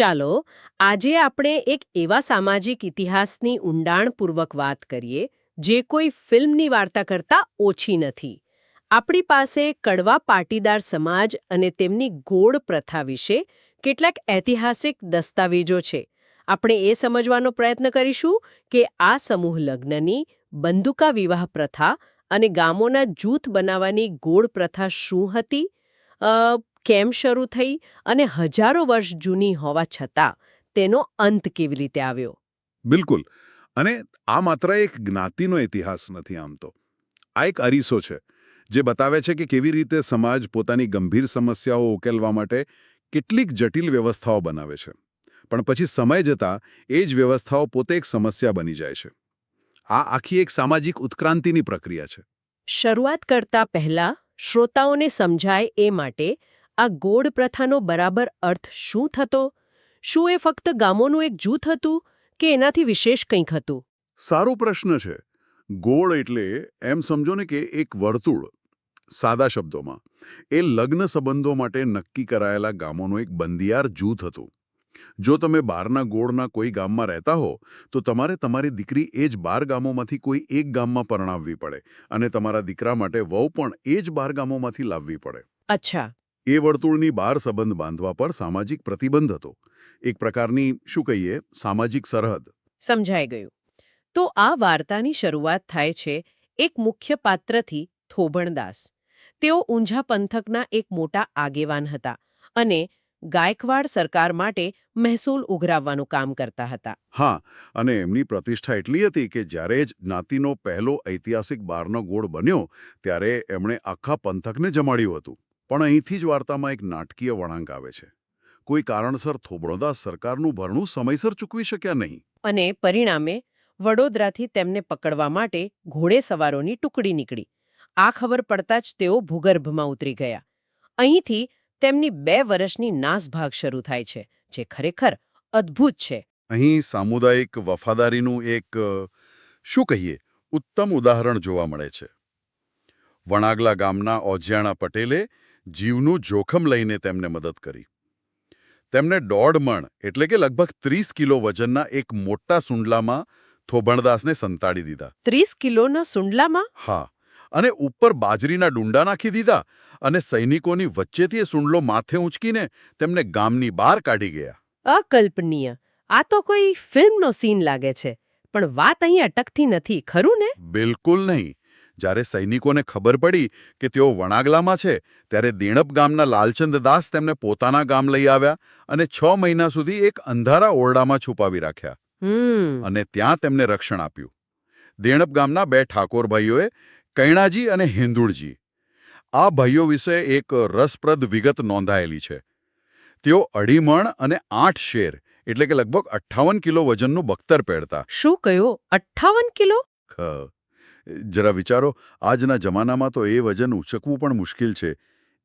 ચાલો, આજે આપણે એક એવા સામાજિક ઇતિહાસની ઊંડાણપૂર્વક વાત કરીએ, જે કોઈ ફિલ્મની વાર્તા કરતાં ઓછી નથી. આપણી પાસે કડવા પાટીદાર સમાજ અને તેમની ગોળ પ્રથા વિશે કેટલાક ઐતિહાસિક દસ્તાવેજો છે. આપણે એ સમજવાનો પ્રયત્ન કરીશું કે આ સમૂહ લગ્નની બંદુકા વિવાહ પ્રથા અને ગામોના જૂથ બનાવવાની ગોળ પ્રથા શું હતી? કેમ શરૂ થઈ અને હજારો વર્ષ જૂની હોવા છતાં તેનો અંત કેવી રીતે આવ્યો? બિલકુલ. અને આ માત્ર એક જ્ઞાતિનો ઇતિહાસ નથી આમ તો. આ એક અરીસો છે જે બતાવે છે કે કેવી રીતે સમાજ પોતાની ગંભીર સમસ્યાઓ ઉકેલવા માટે કેટલીક જટિલ વ્યવસ્થાઓ બનાવે છે. પણ પછી સમય જતાં એ જ વ્યવસ્થાઓ પોતે એક સમસ્યા બની જાય છે. આ આખી એક સામાજિક ઉત્ક્રાંતિની પ્રક્રિયા છે. શરૂઆત કરતા પહેલા શ્રોતાઓને સમજાય એ માટે આ ગોળ પ્રથાનો બરાબર અર્થ શું થતો? શું એ ફક્ત ગામોનું એક જૂથ હતું કે એનાથી વિશેષ કંઈક હતું? સારો પ્રશ્ન છે. ગોળ એટલે એમ સમજો ને કે એક વર્તુળ સાદા શબ્દોમાં. એ લગ્ન સંબંધો માટે નક્કી કરાયેલા ગામોનું એક બંધિયાર જૂથ હતું. જો તમે બહારના ગોળના કોઈ ગામમાં રહેતા હો તો તમારે તમારી દીકરી એ જ બાર ગામોમાંથી કોઈ એક ગામમાં પરણાવવી પડે અને તમારા દીકરા માટે વહુ પણ એ જ બાર ગામોમાંથી લાવવી પડે. અચ્છા. એ વર્તુળની બહાર સંબંધ બાંધવા પર સામાજિક પ્રતિબંધ હતો. એક પ્રકારની શું કહીએ સામાજિક સરહદ. સમજાઈ ગયું. તો આ વાર્તાની શરૂઆત થાય છે એક મુખ્ય પાત્રથી થોભણદાસ. તેઓ ઊંઝા પંથકના એક મોટા આગેવાન હતા અને ગાયકવાડ સરકાર માટે મહેસૂલ ઉઘરાવવાનું કામ કરતા હતા. હા અને એમની પ્રતિષ્ઠા એટલી હતી કે જ્યારે જ જ્ઞાતિનો પહેલો ઐતિહાસિક બારનો ગોળ બન્યો ત્યારે એમણે આખા પંથકને જમાડ્યું હતું. પણ અહીંથી જ વાર્તામાં એક નાટકીય વળાંક આવે છે. કોઈ કારણસર થોબણોદાસ સરકારનું ભરણું સમયસર ચૂકવી શક્યા નહીં. અને પરિણામે વડોદરાથી તેમને પકડવા માટે ઘોડેસવારોની ટુકડી નીકળી. આ ખબર પડતા જ તેઓ ભૂગર્ભમાં ઉતરી ગયા. અહીંથી તેમની બે વર્ષની નાસભાગ શરૂ થાય છે જે ખરેખર અદ્ભુત છે. અહીં સામુદાયિક વફાદારીનું એક શું કહીએ ઉત્તમ ઉદાહરણ જોવા મળે છે. વણાગલા ગામના ઓજિયાણા પટેલે જીવનું જોખમ લઈને તેમને મદદ કરી. તેમને દોઢ મણ એટલે કે લગભગ ત્રીસ કિલો વજનના એક મોટા સુંડલામાં થોભણદાસને સંતાડી દીધા. ત્રીસ કિલોના સુંડલામાં? હા અને ઉપર બાજરીના ડુંડા નાખી દીધા અને સૈનિકોની વચ્ચેથી એ સુંડલો માથે ઊંચકીને તેમને ગામની બહાર કાઢી ગયા. અકલ્પનીય. આ તો કોઈ ફિલ્મનો સીન લાગે છે પણ વાત અહીં અટકતી નથી ખરું ને? બિલકુલ નહીં. જ્યારે સૈનિકોને ખબર પડી કે તેઓ વણાગલામાં છે ત્યારે દેણપ ગામના લાલચંદ દાસ તેમને પોતાના ગામ લઈ આવ્યા અને છ મહિના સુધી એક અંધારા ઓરડામાં છુપાવી રાખ્યા. અને ત્યાં તેમને રક્ષણ આપ્યું. દેણપ ગામના બે ઠાકોર ભાઈઓએ કૈણાજી અને હિંદુળજી. આ ભાઈઓ વિશે એક રસપ્રદ વિગત નોંધાયેલી છે. તેઓ અઢી મણ અને આઠ શેર એટલે કે લગભગ અઠ્ઠાવન કિલો વજનનું બખ્તર પહેરતા. શું કયો અઠ્ઠાવન કિલો? ખ. જરા વિચારો આજના જમાનામાં તો એ વજન ઉંચકવું પણ મુશ્કેલ છે.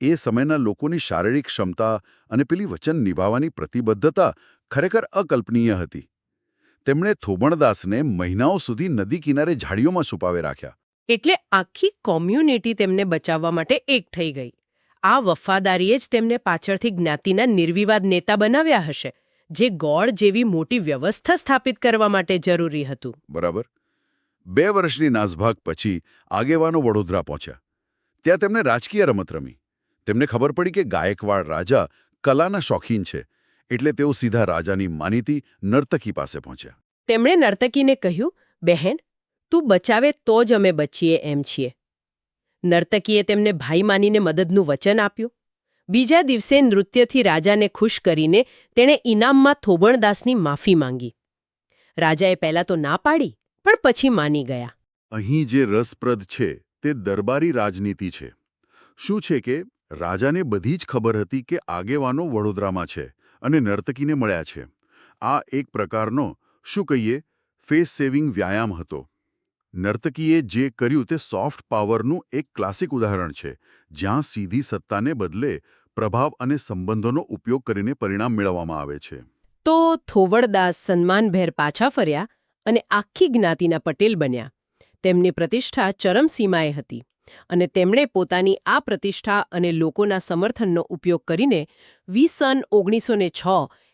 એ સમયના લોકોની શારીરિક ક્ષમતા અને પેલી વચન નિભાવવાની પ્રતિબદ્ધતા ખરેખર અકલ્પનીય હતી. તેમણે થોબણદાસને મહિનાઓ સુધી નદી કિનારે ઝાડીઓમાં છુપાવે રાખ્યા. એટલે આખી કોમ્યુનિટી તેમને બચાવવા માટે એક થઈ ગઈ. આ વફાદારીએ જ તેમને પાછળથી જ્ઞાતિના નિર્વિવાદ નેતા બનાવ્યા હશે જે ગોળ જેવી મોટી વ્યવસ્થા સ્થાપિત કરવા માટે જરૂરી હતું. બરાબર. બે વર્ષની નાસભાગ પછી આગેવાનો વડોદરા પહોંચ્યા. ત્યાં તેમણે રાજકીય રમત રમી. તેમને ખબર પડી કે ગાયકવાડ રાજા કલાના શોખીન છે, એટલે તેઓ સીધા રાજાની માનીતી નર્તકી પાસે પહોંચ્યા. તેમણે નર્તકીને કહ્યું, બહેન, તું બચાવે તો જ અમે બચીએ એમ છીએ. નર્તકીએ તેમને ભાઈ માનીને મદદનું વચન આપ્યું. બીજા દિવસે નૃત્યથી રાજાને ખુશ કરીને તેણે ઇનામમાં થોબણદાસની માફી માંગી. રાજાએ પહેલાં તો ના પાડી પણ પછી માની ગયા. અહીં જે રસપ્રદ છે તે દરબારી રાજનીતિ છે. શું છે કે રાજાને બધી જ ખબર હતી કે આગેવાનો વડોદરામાં છે અને નર્તકીને મળ્યા છે. આ એક પ્રકારનો શું કહીએ ફેસ સેવિંગ વ્યાયામ હતો. નર્તકીએ જે કર્યું તે સોફ્ટ પાવરનું એક ક્લાસિક ઉદાહરણ છે જ્યાં સીધી સત્તાને બદલે પ્રભાવ અને સંબંધોનો ઉપયોગ કરીને પરિણામ મેળવવામાં આવે છે. તો થોવડદાસ સન્માનભેર પાછા ફર્યા અને આખી જ્ઞાતિના પટેલ બન્યા. તેમની પ્રતિષ્ઠા ચરમસીમાએ હતી અને તેમણે પોતાની આ પ્રતિષ્ઠા અને લોકોના સમર્થનનો ઉપયોગ કરીને વી સન ઓગણીસો છ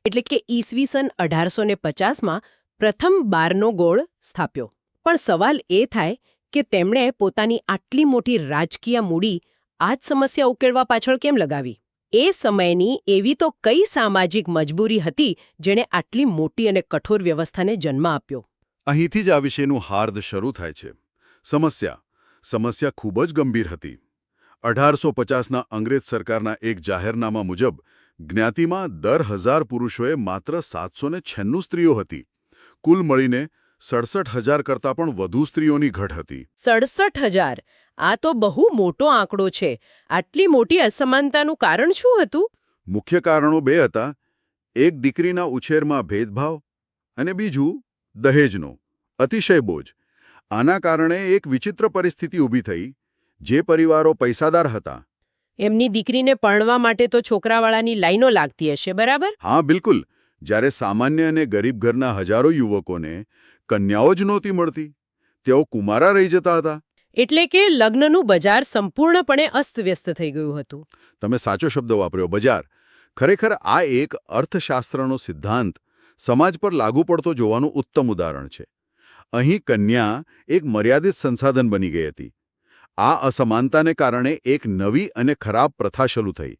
એટલે કે ઈસવીસન અઢારસો ને પચાસમાં પ્રથમ બારનો ગોળ સ્થાપ્યો. પણ સવાલ એ થાય કે તેમણે પોતાની આટલી મોટી રાજકીય મૂડી આ જ સમસ્યા ઉકેલવા પાછળ કેમ લગાવી? એ સમયની એવી તો કઈ સામાજિક મજબૂરી હતી જેણે આટલી મોટી અને કઠોર વ્યવસ્થાને જન્મ આપ્યો? અહીંથી જ આ વિશેનું હાર્દ શરૂ થાય છે. સમસ્યા. સમસ્યા ખૂબ જ ગંભીર હતી. અઢારસો પચાસના અંગ્રેજ સરકારના એક જાહેરનામા મુજબ જ્ઞાતિમાં દર હજાર પુરુષોએ માત્ર સાતસો ને છન્નું સ્ત્રીઓ હતી. કુલ મળીને સડસઠ હજાર કરતાં પણ વધુ સ્ત્રીઓની ઘટ હતી. સડસઠ હજાર? આ તો બહુ મોટો આંકડો છે. આટલી મોટી અસમાનતાનું કારણ શું હતું? મુખ્ય કારણો બે હતા. એક દીકરીના ઉછેરમાં ભેદભાવ અને બીજું દહેજનો અતિશય બોજ. આના કારણે એક વિચિત્ર પરિસ્થિતિ ઊભી થઈ જે પરિવારો પૈસાદાર હતા. એમની દીકરીને પરણવા માટે તો છોકરાવાળાની લાઈનો લાગતી હશે બરાબર? હા બિલકુલ. જ્યારે સામાન્ય અને ગરીબ ઘરના હજારો યુવકોને કન્યાઓ જ નહોતી મળતી તેઓ કુમારા રહી જતા હતા. એટલે કે લગ્નનું બજાર સંપૂર્ણપણે અસ્તવ્યસ્ત થઈ ગયું હતું. તમે સાચો શબ્દ વાપર્યો બજાર. ખરેખર આ એક અર્થશાસ્ત્રનો સિદ્ધાંત સમાજ પર લાગુ પડતો જોવાનું ઉત્તમ ઉદાહરણ છે. અહીં કન્યા એક મર્યાદિત સંસાધન બની ગઈ હતી. આ અસમાનતાને કારણે એક નવી અને ખરાબ પ્રથા શરૂ થઈ.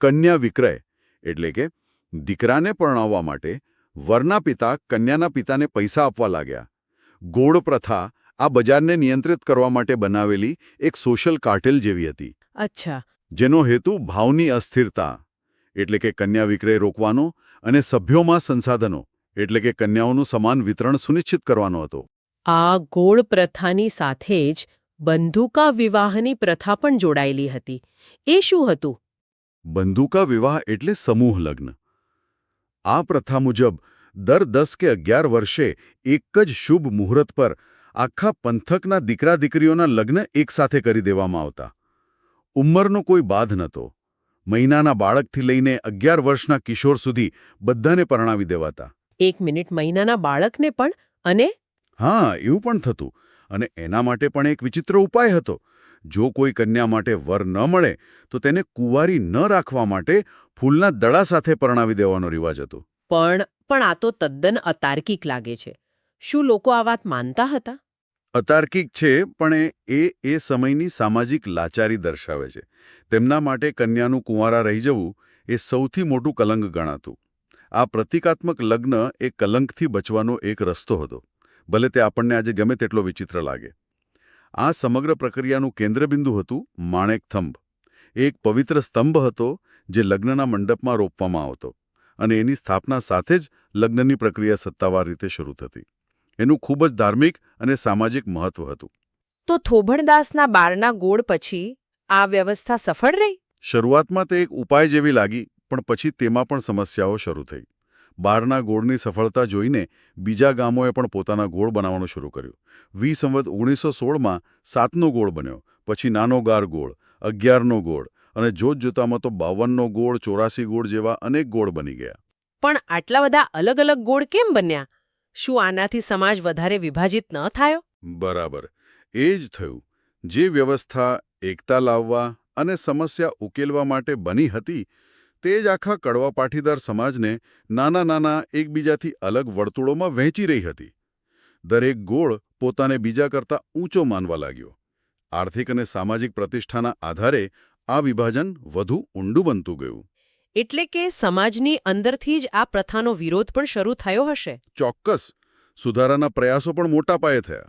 કન્યા વિક્રય એટલે કે દીકરાને પરણાવવા માટે વરના પિતા કન્યાના પિતાને પૈસા આપવા લાગ્યા. ગોળ પ્રથા આ બજારને નિયંત્રિત કરવા માટે બનાવેલી એક સોશિયલ કાર્ટેલ જેવી હતી. અચ્છા. જેનો હેતુ ભાવની અસ્થિરતા એટલે કે કન્યા વિક્રય રોકવાનો અને સભ્યોમાં સંસાધનો એટલે કે કન્યાઓનું સમાન વિતરણ સુનિશ્ચિત કરવાનો હતો. આ ગોળ પ્રથાની સાથે જ બંધુકા વિવાહની પ્રથા પણ જોડાયેલી હતી. એ શું હતું? બંદૂકા વિવાહ એટલે સમૂહ લગ્ન. આ પ્રથા મુજબ દર દસ કે અગિયાર વર્ષે એક જ શુભ મુહૂર્ત પર આખા પંથકના દીકરા દીકરીઓના લગ્ન એકસાથે કરી દેવામાં આવતા. ઉંમરનો કોઈ બાધ નહોતો. મહિનાના બાળકથી લઈને અગિયાર વર્ષના કિશોર સુધી બધાને પરણાવી દેવાતા. એક મિનિટ મહિનાના બાળકને પણ અને? હા એવું પણ થતું. અને એના માટે પણ એક વિચિત્ર ઉપાય હતો. જો કોઈ કન્યા માટે વર ન મળે તો તેને કુંવારી ન રાખવા માટે ફૂલના દડા સાથે પરણાવી દેવાનો રિવાજ હતો. પણ પણ આ તો તદ્દન અતાર્કિક લાગે છે. શું લોકો આ વાત માનતા હતા? અતાર્કિક છે, પણ એ એ સમયની સામાજિક લાચારી દર્શાવે છે. તેમના માટે કન્યાનું કુંવારા રહી જવું એ સૌથી મોટું કલંક ગણાતું. આ પ્રતિકાત્મક લગ્ન એ કલંકથી બચવાનો એક રસ્તો હતો. ભલે તે આપણને આજે ગમે તેટલો વિચિત્ર લાગે. આ સમગ્ર પ્રક્રિયાનું કેન્દ્રબિંદુ હતું માણેક થંભ. એક પવિત્ર સ્તંભ હતો જે લગ્નના મંડપમાં રોપવામાં આવતો અને એની સ્થાપના સાથે જ લગ્નની પ્રક્રિયા સત્તાવાર રીતે શરૂ થતી. એનું ખૂબ જ ધાર્મિક અને સામાજિક મહત્વ હતું. તો થોભણદાસના બારના ગોળ પછી આ વ્યવસ્થા સફળ રહી? શરૂઆતમાં તે એક ઉપાય જેવી લાગી પણ પછી તેમાં પણ સમસ્યાઓ શરૂ થઈ. બારના ગોળની સફળતા જોઈને બીજા ગામોએ પણ પોતાના ગોળ બનાવવાનું શરૂ કર્યું. વી સંવત ઓગણીસો સોળમાં સાતનો ગોળ બન્યો પછી નાનો ગાર ગોળ અગિયારનો ગોળ અને જોત જોતામાં તો બાવનનો ગોળ ચોરાસી ગોળ જેવા અનેક ગોળ બની ગયા. પણ આટલા બધા અલગ અલગ ગોળ કેમ બન્યા? શું આનાથી સમાજ વધારે વિભાજિત ન થયો? બરાબર. એ જ થયું. જે વ્યવસ્થા એકતા લાવવા અને સમસ્યા ઉકેલવા માટે બની હતી, તે જ આખા કડવા પાટીદાર સમાજને નાના નાના એકબીજાથી અલગ વર્તુળોમાં વહેંચી રહી હતી. દરેક ગોળ પોતાને બીજા કરતાં ઊંચો માનવા લાગ્યો. આર્થિક અને સામાજિક પ્રતિષ્ઠાના આધારે આ વિભાજન વધુ ઊંડું બનતું ગયું. એટલે કે સમાજની અંદરથી જ આ પ્રથાનો વિરોધ પણ શરૂ થયો હશે. ચોક્કસ. સુધારાના પ્રયાસો પણ મોટા પાયે થયા.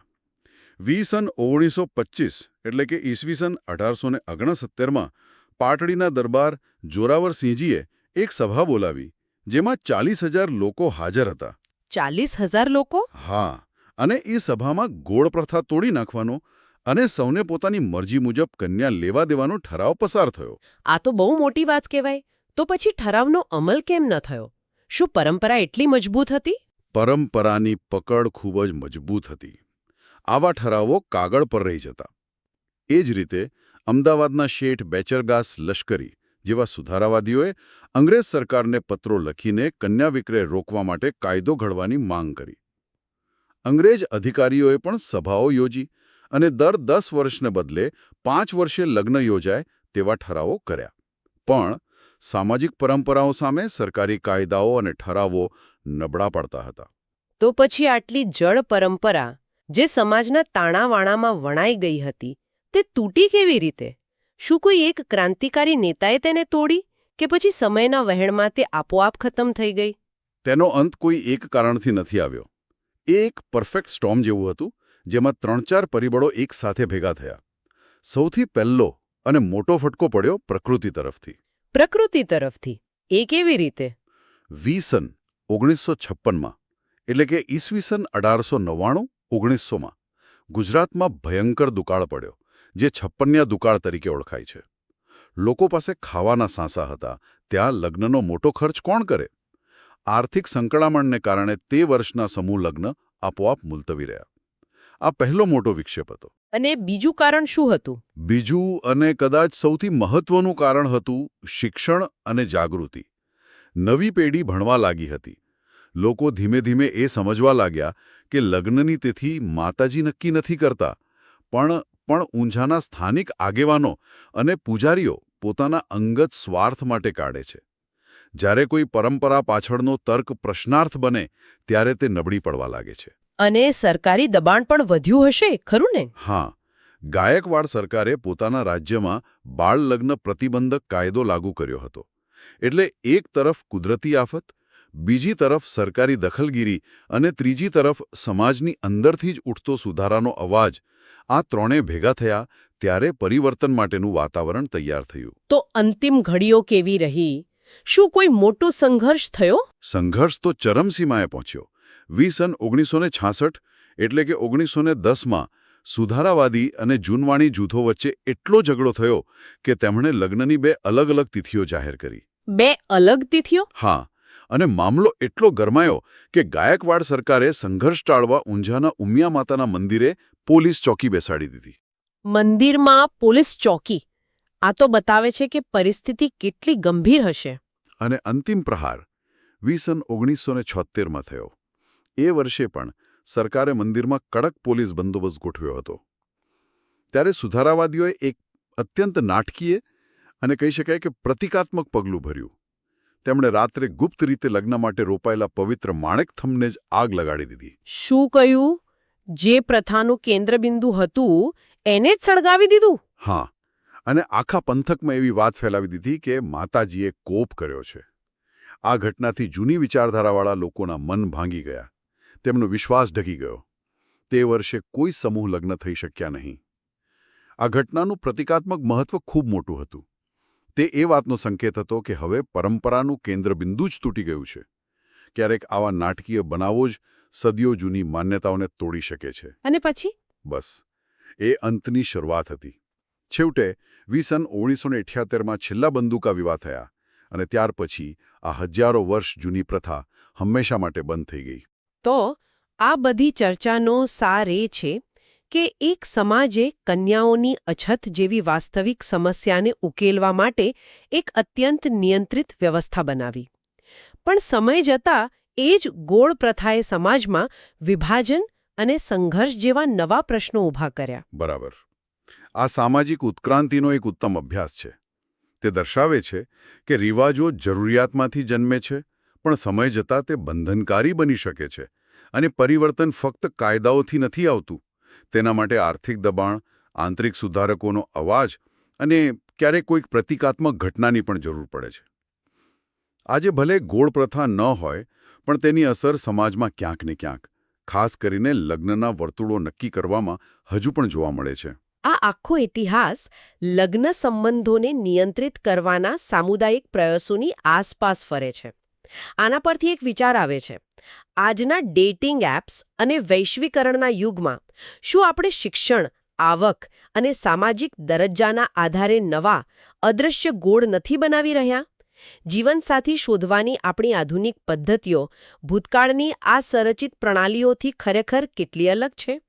વી સન ઓગણીસો પચીસ એટલે કે ઈસવીસન અઢારસો ને ઓગણસત્તેરમાં પાટડીના દરબાર જોરાવરસિંહજીએ એક સભા બોલાવી જેમાં ચાલીસ હજાર લોકો હાજર હતા. ચાલીસ હજાર લોકો? હા અને એ સભામાં ગોળ પ્રથા તોડી નાખવાનો અને સૌને પોતાની મરજી મુજબ કન્યા લેવા દેવાનો ઠરાવ પસાર થયો. આ તો બહુ મોટી વાત કહેવાય. તો પછી ઠરાવનો અમલ કેમ ન થયો? શું પરંપરા એટલી મજબૂત હતી? પરંપરાની પકડ ખૂબ જ મજબૂત હતી. આવા ઠરાવો કાગળ પર રહી જતા. એ જ રીતે અમદાવાદના શેઠ બેચરગાસ લશ્કરી જેવા સુધારાવાદીઓએ અંગ્રેજ સરકારને પત્રો લખીને કન્યા વિક્રય રોકવા માટે કાયદો ઘડવાની માંગ કરી. અંગ્રેજ અધિકારીઓએ પણ સભાઓ યોજી અને દર દસ વર્ષને બદલે પાંચ વર્ષે લગ્ન યોજાય તેવા ઠરાવો કર્યા. પણ સામાજિક પરંપરાઓ સામે સરકારી કાયદાઓ અને ઠરાવો નબળા પડતા હતા. તો પછી આટલી જળ પરંપરા જે સમાજના તાણાવાણામાં વણાઈ ગઈ હતી તે તૂટી કેવી રીતે? શું કોઈ એક ક્રાંતિકારી નેતાએ તેને તોડી કે પછી સમયના વહેણમાં તે આપોઆપ ખતમ થઈ ગઈ? તેનો અંત કોઈ એક કારણથી નથી આવ્યો. એ એક પરફેક્ટ સ્ટોર્મ જેવું હતું જેમાં ત્રણ ચાર પરિબળો એક સાથે ભેગા થયા. સૌથી પહેલો અને મોટો ફટકો પડ્યો પ્રકૃતિ તરફથી. પ્રકૃતિ તરફથી. એ કેવી રીતે? વીસન ઓગણીસો છપ્પનમાં, એટલે કે ઈસવીસન અઢારસો નવ્વાણું ઓગણીસોમાં, ગુજરાતમાં ભયંકર દુકાળ પડ્યો, જે છપ્પનિયા દુકાળ તરીકે ઓળખાય છે. લોકો પાસે ખાવાના સાંસા હતા, ત્યાં લગ્નનો મોટો ખર્ચ કોણ કરે? આર્થિક સંકળામણને કારણે તે વર્ષના સમૂહ લગ્ન આપોઆપ મુલતવી રહ્યા. આ પહેલો મોટો વિક્ષેપ હતો. અને બીજું કારણ શું હતું? બીજું અને કદાચ સૌથી મહત્વનું કારણ હતું શિક્ષણ અને જાગૃતિ. નવી પેઢી ભણવા લાગી હતી. લોકો ધીમે ધીમે એ સમજવા લાગ્યા કે લગ્નની તિથિ માતાજી નક્કી નથી કરતા, પણ પણ ઊંઝાના સ્થાનિક આગેવાનો અને પૂજારીઓ પોતાના અંગત સ્વાર્થ માટે કાઢે છે. જ્યારે કોઈ પરંપરા પાછળનો તર્ક પ્રશ્નાર્થ બને, ત્યારે તે નબળી પડવા લાગે છે. અને સરકારી દબાણ પણ વધ્યું હશે ખરું ને? હા. ગાયકવાડ સરકારે પોતાના રાજ્યમાં બાળ લગ્ન પ્રતિબંધક કાયદો લાગુ કર્યો હતો. એટલે એક તરફ કુદરતી આફત બીજી તરફ સરકારી દખલગીરી અને ત્રીજી તરફ સમાજની અંદરથી જ ઉઠતો સુધારાનો અવાજ આ ત્રણે ભેગા થયા ત્યારે પરિવર્તન માટેનું વાતાવરણ તૈયાર થયું. તો અંતિમ ઘડીઓ કેવી રહી? શું કોઈ મોટો સંઘર્ષ થયો? સંઘર્ષ તો ચરમસીમાએ પહોંચ્યો. વીસ સન ઓગણીસો એટલે કે ઓગણીસો ને દસમાં સુધારાવાદી અને જૂનવાણી જૂથો વચ્ચે એટલો ઝઘડો થયો કે તેમણે લગ્નની બે અલગ અલગ તિથિઓ જાહેર કરી. બે અલગ તિથિઓ? હા અને મામલો એટલો ગરમાયો કે ગાયકવાડ સરકારે સંઘર્ષ ટાળવા ઊંઝાના ઉમિયા માતાના મંદિરે પોલીસ ચોકી બેસાડી દીધી. મંદિરમાં પોલીસ ચોકી. આ તો બતાવે છે કે પરિસ્થિતિ કેટલી ગંભીર હશે. અને અંતિમ પ્રહાર વીસન ઓગણીસો ને છોતેરમાં થયો. એ વર્ષે પણ સરકારે મંદિરમાં કડક પોલીસ બંદોબસ્ત ગોઠવ્યો હતો. ત્યારે સુધારાવાદીઓએ એક અત્યંત નાટકીય અને કહી શકાય કે પ્રતિકાત્મક પગલું ભર્યું. તેમણે રાત્રે ગુપ્ત રીતે લગ્ન માટે રોપાયેલા પવિત્ર માણેક થમને જ આગ લગાડી દીધી. શું કહ્યું? જે પ્રથાનું કેન્દ્રબિંદુ હતું એને જ સળગાવી દીધું? હા અને આખા પંથકમાં એવી વાત ફેલાવી દીધી કે માતાજીએ કોપ કર્યો છે. આ ઘટનાથી જૂની વિચારધારાવાળા લોકોના મન ભાંગી ગયા. તેમનો વિશ્વાસ ઢકી ગયો. તે વર્ષે કોઈ સમૂહ લગ્ન થઈ શક્યા નહીં. આ ઘટનાનું પ્રતિકાત્મક મહત્વ ખૂબ મોટું હતું. તે એ વાતનો સંકેત હતો કે હવે પરંપરાનું કેન્દ્રબિંદુ જ તૂટી ગયું છે. ક્યારેક આવા નાટકીય બનાવો જ સદીઓ જૂની માન્યતાઓને તોડી શકે છે. અને પછી? બસ. એ અંતની શરૂઆત હતી. છેવટે વીસન ઓગણીસો ને અઠ્યાત્તરમાં છેલ્લા બંદૂકા વિવાહ થયા અને ત્યાર પછી આ હજારો વર્ષ જૂની પ્રથા હંમેશા માટે બંધ થઈ ગઈ. તો આ બધી ચર્ચાનો સાર એ છે કે એક સમાજે કન્યાઓની અછત જેવી વાસ્તવિક સમસ્યાને ઉકેલવા માટે એક અત્યંત નિયંત્રિત વ્યવસ્થા બનાવી. પણ સમય જતાં એ જ ગોળ પ્રથાએ સમાજમાં વિભાજન અને સંઘર્ષ જેવા નવા પ્રશ્નો ઊભા કર્યા. બરાબર. આ સામાજિક ઉત્ક્રાંતિનો એક ઉત્તમ અભ્યાસ છે. તે દર્શાવે છે કે રિવાજો જરૂરિયાતમાંથી જન્મે છે પણ સમય જતાં તે બંધનકારી બની શકે છે અને પરિવર્તન ફક્ત કાયદાઓથી નથી આવતું. તેના માટે આર્થિક દબાણ, આંતરિક સુધારકોનો અવાજ અને ક્યારેક કોઈક પ્રતિકાત્મક ઘટનાની પણ જરૂર પડે છે. આજે ભલે ગોળ પ્રથા ન હોય, પણ તેની અસર સમાજમાં ક્યાંક ને ક્યાંક, ખાસ કરીને લગ્નના વર્તુળો નક્કી કરવામાં હજુ પણ જોવા મળે છે. આ આખો ઇતિહાસ લગ્ન સંબંધોને નિયંત્રિત કરવાના સામુદાયિક પ્રયાસોની આસપાસ ફરે છે. આના પરથી એક વિચાર આવે છે. આજના ડેટિંગ એપ્સ અને વૈશ્વિકરણના યુગમાં શું આપણે શિક્ષણ, આવક અને સામાજિક દરજ્જાના આધારે નવા અદૃશ્ય ગોળ નથી બનાવી રહ્યા? જીવનસાથી શોધવાની આપણી આધુનિક પદ્ધતિઓ ભૂતકાળની આ સંરચિત પ્રણાલીઓથી ખરેખર કેટલી અલગ છે?